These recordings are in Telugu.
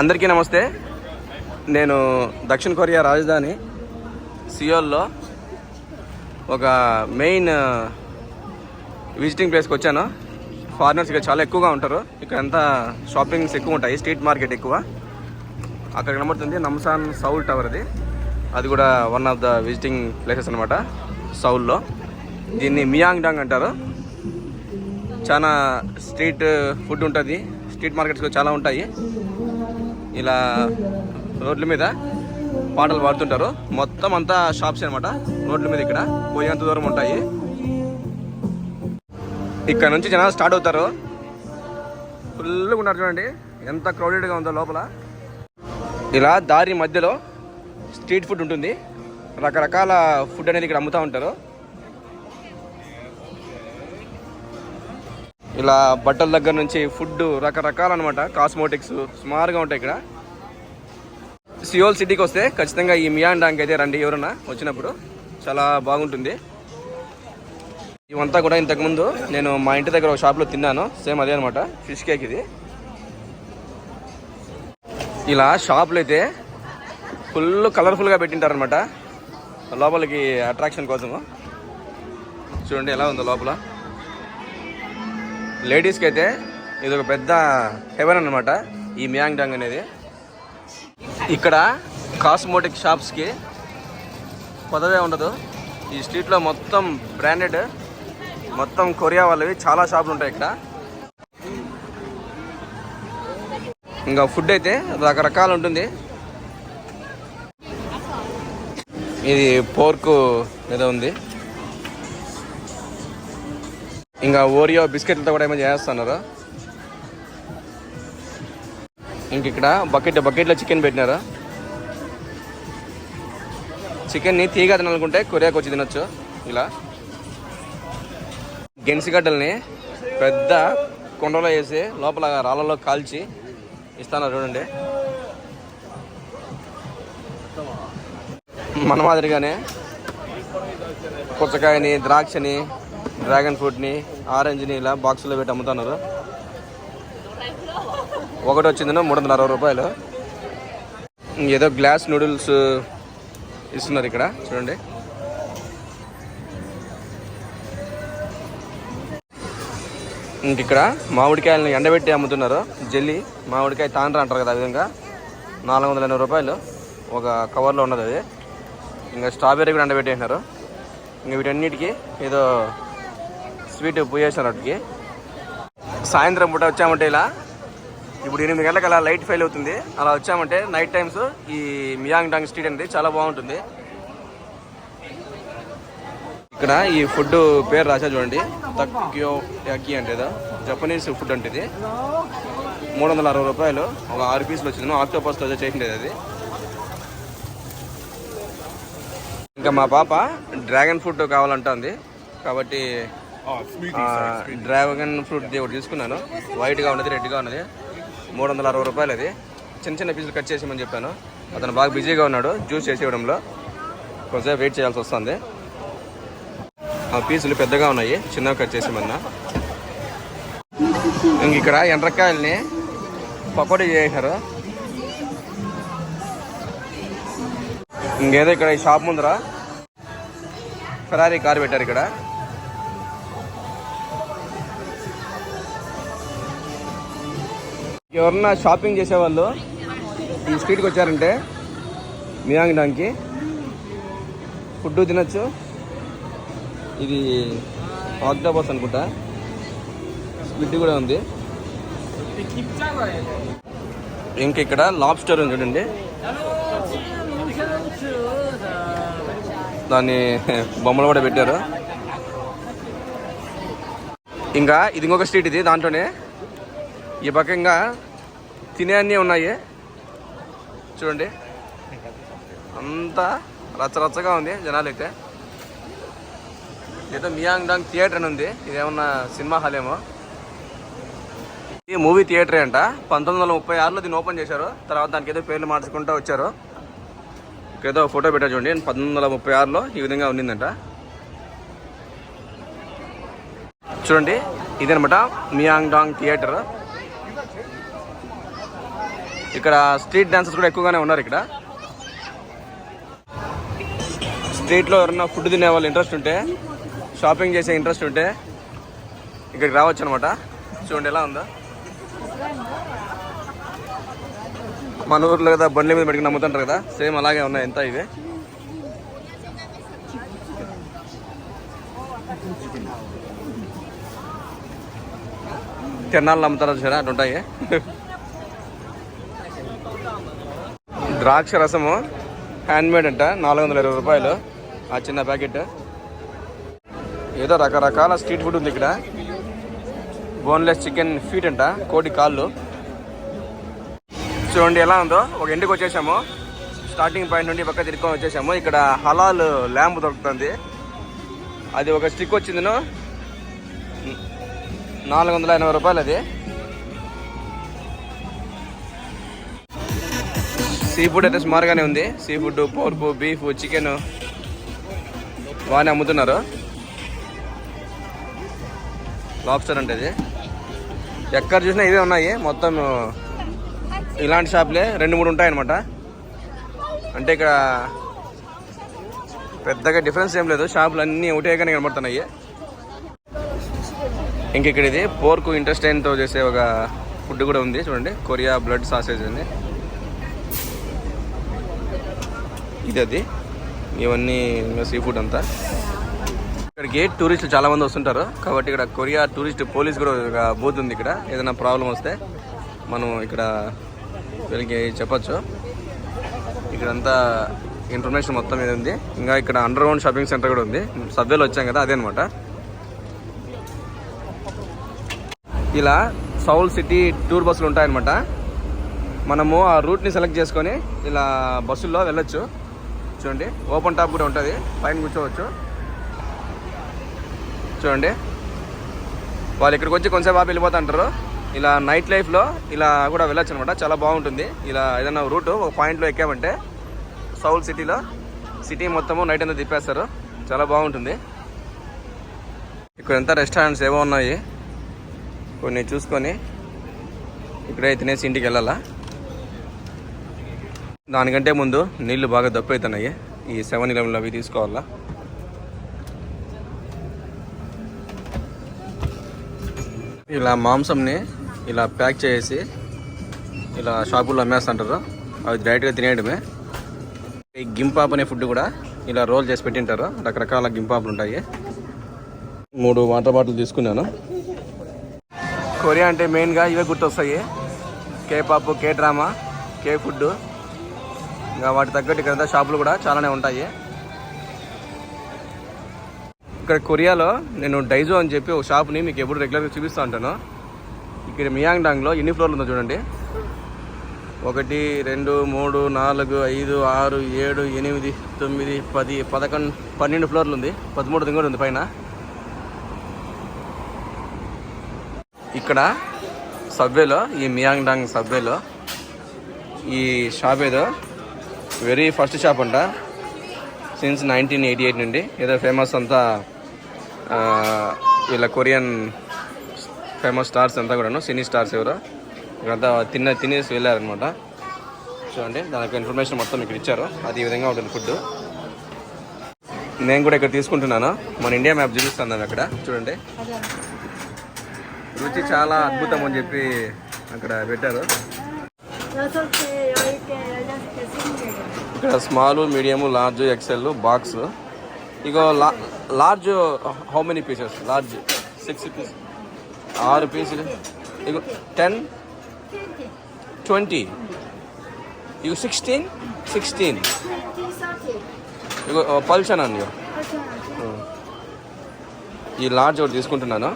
అందరికీ నమస్తే. నేను దక్షిణ కొరియా రాజధాని సియోల్లో ఒక మెయిన్ విజిటింగ్ ప్లేస్కి వచ్చాను. ఫారినర్స్ ఇక్కడ చాలా ఎక్కువగా ఉంటారు. ఇక్కడ అంతా షాపింగ్స్ ఎక్కువ ఉంటాయి స్ట్రీట్ మార్కెట్ ఎక్కువ. అక్కడ కనబడుతుంది నమ్సాన్ సౌల్ టవర్ అది. అది కూడా one of the visiting places అనమాట సౌల్లో. దీన్ని మియాంగ్ డాంగ్ అంటారు. చాలా స్ట్రీట్ ఫుడ్ ఉంటుంది. స్ట్రీట్ మార్కెట్స్ చాలా ఉంటాయి. ఇలా రోడ్ల మీద పాటలు పాడుతుంటారు. మొత్తం అంతా షాప్స్ అనమాట రోడ్ల మీద ఇక్కడ పోయేంత దూరం ఉంటాయి. ఇక్కడ నుంచి జనాలు స్టార్ట్ అవుతారు. ఫుల్గా ఉన్నారు చూడండి. ఎంత క్రౌడెడ్గా ఉందో లోపల. ఇలా దారి మధ్యలో స్ట్రీట్ ఫుడ్ ఉంటుంది. రకరకాల ఫుడ్ అనేది ఇక్కడ అమ్ముతూ ఉంటారు. ఇలా బట్టల దగ్గర నుంచి ఫుడ్ రకరకాల అనమాట కాస్మోటిక్స్ సుమారుగా ఉంటాయి ఇక్కడ. సియోల్ సిటీకి వస్తే ఖచ్చితంగా ఈ మియాన్ డాంక్ అయితే రండి ఎవరన్నా వచ్చినప్పుడు. చాలా బాగుంటుంది. ఇవంతా కూడా ఇంతకుముందు నేను మా ఇంటి దగ్గర ఒక షాప్లో తిన్నాను. సేమ్ అదే అనమాట ఫిష్ కేక్ ఇది. ఇలా షాపులు అయితే ఫుల్ కలర్ఫుల్గా పెట్టింటారనమాట లోపలికి అట్రాక్షన్ కోసము. చూడండి ఎలా ఉందో లోపల. లేడీస్కి అయితే ఇది ఒక పెద్ద హెవెన్ అనమాట ఈ మ్యాంగ్ డాంగ్ అనేది. ఇక్కడ కాస్మోటిక్ షాప్స్కి పదవే ఉండదు. ఈ స్ట్రీట్లో మొత్తం బ్రాండెడ్ మొత్తం కొరియా వాళ్ళవి చాలా షాపులు ఉంటాయి ఇక్కడ. ఇంకా ఫుడ్ అయితే రకరకాలు ఉంటుంది. ఇది పోర్క్ ఏదో ఉంది. ఇంకా ఓరియో బిస్కెట్లతో కూడా ఏమైనా చేస్తున్నారు? ఇంక ఇక్కడ బకెట్ బకెట్లో చికెన్ పెట్టినారు? చికెన్ని తీగ తినాలనుకుంటే కొరియాకి వచ్చి తినొచ్చు. ఇలా. గెన్సిగడ్డల్ని పెద్ద కుండలో వేసి లోపల రాళ్ళలో కాల్చి ఇస్తాను చూడండి. మన మాదిరిగానే పుచ్చకాయని ద్రాక్షని డ్రాగన్ ఫ్రూట్ని ఆరెంజ్ని ఇలా బాక్సులో పెట్టి అమ్ముతున్నారు. ఒకటి వచ్చింది మూడు వందల అరవై రూపాయలు. ఏదో గ్లాస్ నూడిల్స్ ఇస్తున్నారు ఇక్కడ చూడండి. ఇంక ఇక్కడ మామిడికాయలను ఎండబెట్టి అమ్ముతున్నారు. జెల్లీ మామిడికాయ తాండ్ర అంటారు కదా ఆ విధంగా. నాలుగు వందల ఎనభై రూపాయలు. ఒక కవర్లో ఉన్నది అది. ఇంకా స్ట్రాబెర్రీ కూడా ఎండబెట్టేసినారు. ఇంకా వీటన్నిటికీ ఏదో స్వీట్ పోయేసినారు వాటికి. సాయంత్రం పూట వచ్చామంటే ఇలా ఇప్పుడు ఎనిమిది గంటలకు అలా లైట్ ఫెయిల్ అవుతుంది. అలా వచ్చామంటే నైట్ టైమ్స్ ఈ మియాంగ్ డాంగ్ స్ట్రీట్ అనేది చాలా బాగుంటుంది. ఇక్కడ ఈ ఫుడ్ పేరు రాసా చూడండి. తక్యో యాకి అంటే ఏదో జపనీస్ ఫుడ్ అంటే ఇది. మూడు వందల అరవై రూపాయలు. ఒక ఆరు పీసులు వచ్చింది. ఆక్టోపస్తో చేసిండేది అది. ఇంకా మా పాప డ్రాగన్ ఫ్రూట్ కావాలంటుంది కాబట్టి డ్రాగన్ ఫ్రూట్ ఒకటి తీసుకున్నాను. వైట్గా ఉన్నది రెడ్గా ఉన్నది. మూడు వందల అరవై రూపాయలు అది చిన్న చిన్న పీసులు కట్ చేసేయమని చెప్పాను. అతను బాగా బిజీగా ఉన్నాడు జ్యూస్ చేసి ఇవ్వడంలో కొంచెం వెయిట్ చేయాల్సి వస్తుంది. ఆ పీసులు పెద్దగా ఉన్నాయి చిన్నగా కట్ చేసేమన్నా ఇంక ఇక్కడ ఎండ్రకాయల్ని పకోడీ చేశారు. ఇంకేదో ఇక్కడ ఈ షాప్ ముందర. ఫెరారీ కార్ పెట్టారు ఇక్కడ. ఎవరన్నా షాపింగ్ చేసేవాళ్ళు ఈ స్ట్రీట్కి వచ్చారంటే మియాంగ్ ఫుడ్ తినచ్చు. ఇది ఆక్టోబస్ అనుకుంటా. స్క్విడ్ కూడా ఉంది. ఇంక ఇక్కడ లాబ్స్టర్ ఉంది చూడండి. దాన్ని బొమ్మలు కూడా పెట్టారు. ఇంకా ఇది ఇంకొక స్ట్రీట్ ఇది దాంట్లోనే ఈ పక్కంగా తినే అన్నీ ఉన్నాయి. చూడండి. అంతా రచ్చరచ్చగా ఉంది జనాలు అయితే ఏదో మియాంగ్ డాంగ్ థియేటర్ అని ఉంది. ఇదేమన్నా సినిమా హాల్ ఏమో. ఈ మూవీ థియేటర్ అంట. పంతొమ్మిది వందల ముప్పై ఆరులో దీన్ని ఓపెన్ చేశారు. తర్వాత దానికి ఏదో పేర్లు మార్చుకుంటూ వచ్చారు. ఏదో ఫోటో పెట్టా చూడండి. పంతొమ్మిది వందల ముప్పై ఆరులో ఈ విధంగా ఉండిందంట. చూడండి. ఇదనమాట మియాంగ్ డాంగ్ థియేటర్. ఇక్కడ స్ట్రీట్ డాన్సర్స్ కూడా ఎక్కువగానే ఉన్నారు ఇక్కడ. స్ట్రీట్లో ఎవరన్నా ఫుడ్ తినే వాళ్ళు ఇంట్రెస్ట్ ఉంటే షాపింగ్ చేసే ఇంట్రెస్ట్ ఉంటే ఇక్కడికి రావచ్చు అనమాట చూడండి ఎలా ఉందో. మన ఊర్లో కదా బండ్ల మీద పెట్టుకుని నమ్ముతుంటారు కదా సేమ్ అలాగే ఉన్నాయి ఎంత ఇవి. తిరణాలు అమ్ముతారు చూసారా? అటు ఉంటాయి ద్రాక్ష రసము హ్యాండ్మేడ్ అంట నాలుగు వందల ఇరవై రూపాయలు. ఆ చిన్న ప్యాకెట్. ఏదో రకరకాల స్ట్రీట్ ఫుడ్ ఉంది ఇక్కడ. బోన్లెస్ చికెన్ ఫీట్ అంట కోటి కాళ్ళు. చూడండి ఎలా ఉందో. ఒక ఇంటికి వచ్చేసాము. స్టార్టింగ్ పాయింట్ నుండి పక్క తిరుక్కొని వచ్చేసాము. ఇక్కడ హలాల్ ల్యాంప్ దొరుకుతుంది. అది ఒక స్టిక్ వచ్చిందిను. నాలుగు వందల ఎనభై రూపాయలు అది. సీ ఫుడ్ అయితే సుమారుగానే ఉంది. Seafood pork beef chicken బాగానే అమ్ముతున్నారు. లాబ్స్టర్ అంటే ఇది. ఎక్కడ చూసినా ఇవే ఉన్నాయి. మొత్తం ఇలాంటి షాప్లే. రెండు మూడు ఉంటాయన్నమాట. అంటే ఇక్కడ పెద్దగా డిఫరెన్స్ ఏం లేదు. షాపులు అన్నీ ఒకటేగానే కనబడుతున్నాయి. ఇంక ఇక్కడ ఇది. పోర్కు ఇంటెస్టైన్తో చేసే ఒక ఫుడ్ కూడా ఉంది. చూడండి. కొరియా బ్లడ్ సాసేజ్ అని. ఇది అది. ఇవన్నీ సీ ఫుడ్ అంతా. ఇక్కడికి టూరిస్టులు చాలా మంది వస్తుంటారు. కాబట్టి ఇక్కడ కొరియా టూరిస్ట్ పోలీస్ కూడా బూత్ ఉంది ఇక్కడ. ఏదైనా ప్రాబ్లం వస్తే మనం ఇక్కడ వీళ్ళకి చెప్పచ్చు. ఇక్కడంతా ఇన్ఫర్మేషన్ మొత్తం మీద ఉంది. ఇంకా ఇక్కడ అండర్ గ్రౌండ్ షాపింగ్ సెంటర్ కూడా ఉంది. సబ్వేలో వచ్చాం కదా అదే అనమాట ఇలా సౌల్ సిటీ టూర్ బస్సులు ఉంటాయన్నమాట. మనము ఆ రూట్ని సెలెక్ట్ చేసుకొని ఇలా బస్సుల్లో వెళ్ళొచ్చు. చూడండి. ఓపెన్ టాప్ కూడా ఉంటుంది. పైన కూర్చోవచ్చు. చూడండి. వాళ్ళు ఇక్కడికి వచ్చి కొంచెంసేపు బాబు వెళ్ళిపోతుంటారు. ఇలా నైట్ లైఫ్లో ఇలా కూడా వెళ్ళొచ్చు అనమాట చాలా బాగుంటుంది. ఇలా ఏదైనా రూట్ ఒక పాయింట్లో ఎక్కామంటే సౌల్ సిటీలో సిటీ మొత్తము నైట్ అంతా తిప్పేస్తారు. చాలా బాగుంటుంది. ఇక్కడ ఎంత రెస్టారెంట్స్ ఏవో ఉన్నాయి. కొన్ని చూసుకొని ఇక్కడే తినేసి ఇంటికి వెళ్ళాలా? దానికంటే ముందు నీళ్ళు బాగా దప్పు అవుతున్నాయి ఈ సెవెన్ ఇలెవెన్లో అవి తీసుకోవాలా? ఇలా మాంసంని ఇలా ప్యాక్ చేసి ఇలా షాపుల్లో అమ్మేస్తుంటారు. అవి డైరెక్ట్గా తినేయడమే. ఈ గింపాప్ అనే ఫుడ్ కూడా ఇలా రోల్ చేసి పెట్టింటారు. రకరకాల గింపాపులు ఉంటాయి. మూడు వాటర్ బాటిల్ తీసుకున్నాను. కొరియా అంటే మెయిన్గా ఇవే గుర్తొస్తాయి. K pop K drama K food ఇంకా వాటి తగ్గట్టు ఇక్కడ షాపులు కూడా చాలానే ఉంటాయి. ఇక్కడ కొరియాలో నేను డైజో అని చెప్పి ఒక షాప్ని మీకు ఎప్పుడు రెగ్యులర్గా చూపిస్తూ ఉంటాను. ఇక్కడ మియాంగ్ డాంగ్లో ఎన్ని ఫ్లోర్లు ఉందో చూడండి. ఒకటి రెండు మూడు నాలుగు ఐదు ఆరు ఏడు ఎనిమిది తొమ్మిది పది పదకొండు పన్నెండు ఫ్లోర్లు ఉంది. పదమూడు దిగుడు ఉంది పైన. ఇక్కడ సబ్వేలో ఈ మియాంగ్ డాంగ్ సబ్వేలో ఈ షాప్ ఏదో వెరీ ఫస్ట్ షాప్ అంట. సిన్స్ నైన్టీన్ ఎయిటీ ఎయిట్ నుండి ఏదో ఫేమస్ అంతా వీళ్ళ కొరియన్ ఫేమస్ స్టార్స్ అంతా కూడాను సినీ స్టార్స్ ఎవరో ఇక్కడంతా తిన్న తినేసి వెళ్ళారనమాట చూడండి దానికి ఇన్ఫర్మేషన్ మొత్తం ఇక్కడ ఇచ్చారు. అది ఈ విధంగా ఉంటుంది ఫుడ్ నేను కూడా ఇక్కడ తీసుకుంటున్నాను. మన ఇండియా మ్యాప్ చూపిస్తాను అక్కడ. చూడండి. రుచి చాలా అద్భుతం అని చెప్పి అక్కడ పెట్టారు. ఇక్కడ small medium large XL box. Ego large how many pieces? Large six piece. ఆరు పీసులు. ఇగో టెన్. ట్వంటీ. ఇక సిక్స్టీన్. సిక్స్టీన్. ఇగో పల్చన్ అండి ఈ లార్జ్ ఒకటి తీసుకుంటున్నాను.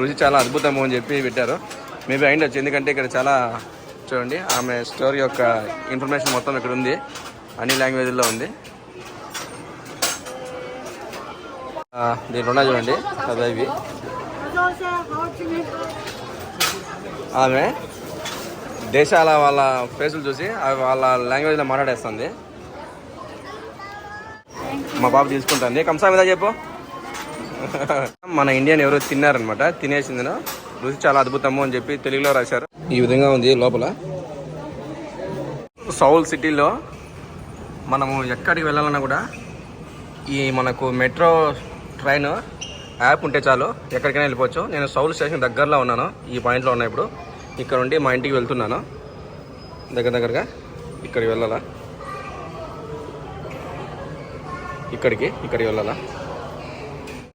రుచి చాలా అద్భుతం అని చెప్పి పెట్టారు. మేబీ అయిండొచ్చు. ఎందుకంటే ఇక్కడ చాలా చూడండి ఆమె స్టోరీ యొక్క ఇన్ఫర్మేషన్ మొత్తం ఇక్కడ ఉంది. అన్ని లాంగ్వేజ్లో ఉంది. దీంట్లో ఉన్నాయి చూడండి చదివి ఆమె దేశాల వాళ్ళ ఫేసులు చూసి వాళ్ళ లాంగ్వేజ్లో మాట్లాడేస్తుంది. మా బాబు తీసుకుంటుంది. కంసా మీద చెప్పు. మన ఇండియన్ ఎవరు తిన్నారనమాట తినేసిందినో రుచి చాలా అద్భుతము అని చెప్పి తెలుగులో రాశారు. ఈ విధంగా ఉంది లోపల. సౌల్ సిటీలో మనము ఎక్కడికి వెళ్ళాలన్నా కూడా ఈ మనకు మెట్రో ట్రైన్ యాప్ ఉంటే చాలు ఎక్కడికైనా వెళ్ళిపోవచ్చు. నేను సౌల్ స్టేషన్ దగ్గరలో ఉన్నాను. ఈ పాయింట్లో ఉన్నా ఇప్పుడు. ఇక్కడ ఉండి మా ఇంటికి వెళ్తున్నాను. దగ్గర దగ్గరగా ఇక్కడికి వెళ్ళాలా? ఇక్కడికి ఇక్కడికి వెళ్ళాలా?